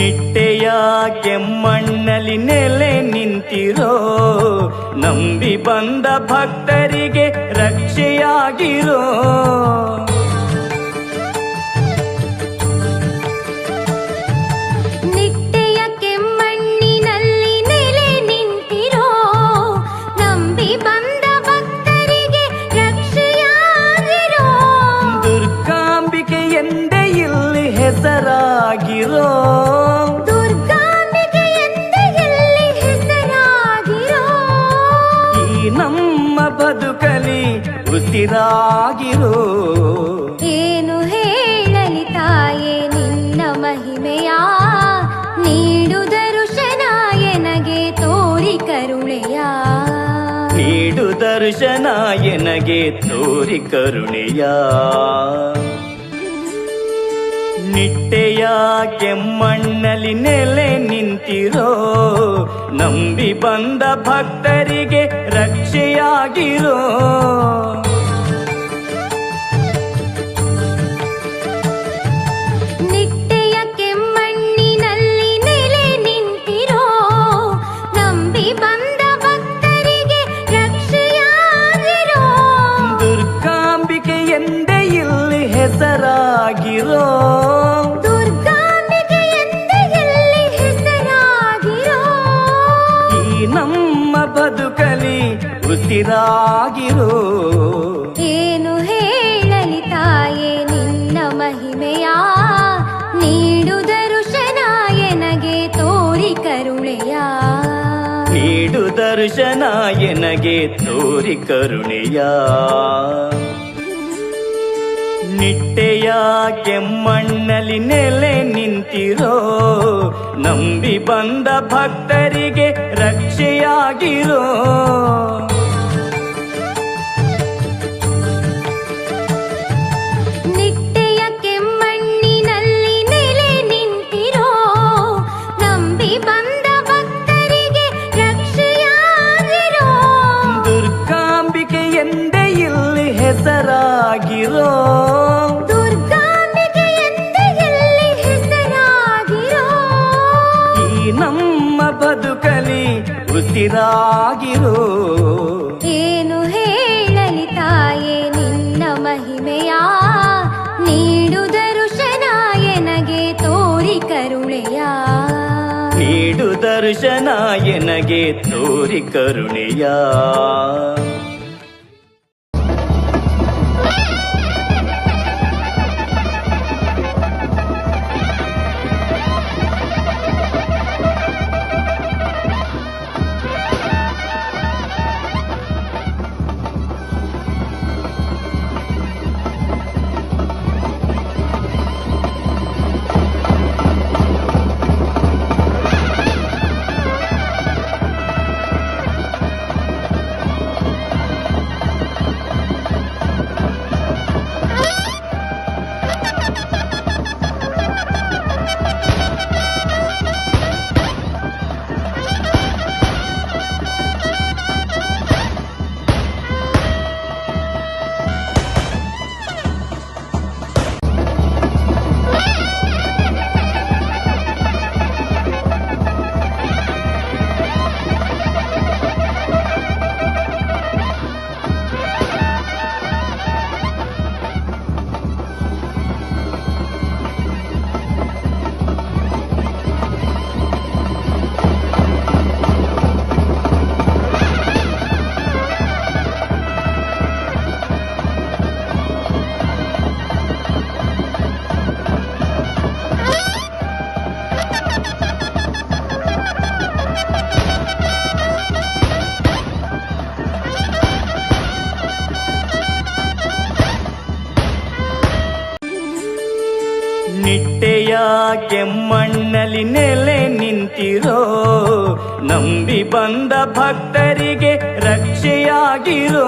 ನಿಟ್ಟೆಯ ಕೆಮ್ಮಣ್ಣಲ್ಲಿ ನೆಲೆ ನಿಂತಿರೋ ನಂಬಿ ಬಂದ ಭಕ್ತರಿಗೆ ರಕ್ಷೆಯಾಗಿರೋ. ನಿಟ್ಟೆಯ ಉಸಿರಾಗಿರೋ ಏನು ಹೇಳಲಿ ತಾಯೇ ನಿನ್ನ ಮಹಿಮೆಯ? ನೀಡು ದರುಶನ ಎನಗೆ ತೋರಿ ಕರುಣೆಯ. ನೀಡು ದರ್ಶನ ಎನಗೆ ತೋರಿ ಕರುಣೆಯ. ನಿಟ್ಟೆಯ ಕೆಮ್ಮಣ್ಣಲ್ಲಿ ನೆಲೆ ನಿಂತಿರೋ ನಂಬಿ ಬಂದ ಭಕ್ತರಿಗೆ ರಕ್ಷೆಯಾಗಿರೋ. ನಿಟ್ಟೆಯ ಕೆಮ್ಮಣ್ಣಿನಲ್ಲಿ ನೆಲೆ ನಿಂತಿರೋ ನಂಬಿ ಬಂದ ಭಕ್ತರಿಗೆ ರಕ್ಷೆಯಾಗಿರೋ. ದುರ್ಗಾಂಬಿಕೆ ಎಂದೇ ಇಲ್ಲಿ ಹೆಸರಾಗಿರೋ. ದುರ್ಗಾಂಬಿಕೆ ಎಂದೇ ಎಲ್ಲಿ ಹೆಸರಾಗಿರೋ. ಈ ನಮ್ಮ ಬದುಕಲಿ ಉಸಿರಾಗಿರೋ. ಏನು ಹೇಳಲಿ ತಾಯೇ ನಿನ್ನ ಮಹಿಮೆಯ ನೀಡು ದರುಶನ ಎನಗೆ ತೋರಿ ಕರುಣೆಯ. ನೀಡು ತೋರಿ ಕರುಣೆಯ. ನಿಟ್ಟೆಯ ಕೆಮ್ಮಣ್ಣಲ್ಲಿ ನೆಲೆ ನಿಂತಿರೋ, ನಂಬಿ ಬಂದ ಭಕ್ತರಿಗೆ ರಕ್ಷೆಯಾಗಿರೋ. ಉಸಿರಾಗಿರೋ ಏನು ಹೇಳಲಿ ತಾಯೇ ನಿನ್ನ ಮಹಿಮೆಯ? ನೀಡು ದರುಶನ ಎನಗೆ ತೋರಿ ಕರುಣೆಯ. ನೀಡು ದರ್ಶನ ಎನಗೆ ತೋರಿ ಕರುಣೆಯ. ನಿಟ್ಟೆಯ ಕೆಮ್ಮಣ್ಣಲ್ಲಿ ನೆಲೆ ನಿಂತಿರೋ ನಂಬಿ ಬಂದ ಭಕ್ತರಿಗೆ ರಕ್ಷೆಯಾಗಿರೋ.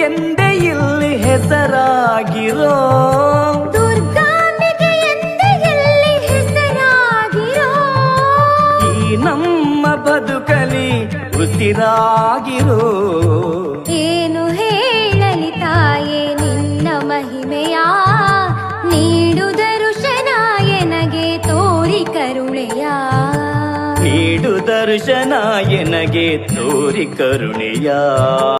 ಎಂದೇ ಇಲ್ಲಿ ಹೆಸರಾಗಿರೋ. ಈ ನಮ್ಮ ಬದುಕಲಿ ಉಸಿರಾಗಿರೋ. ಏನು ಹೇಳಲಿ ತಾಯೇ ನಿನ್ನ ಮಹಿಮೆಯ? ನೀಡು ದರುಶನ ಎನಗೆ ತೋರಿ ಕರುಣೆಯ. ನೀಡು ದರ್ಶನ ಎನಗೆ ತೋರಿ ಕರುಣೆಯ.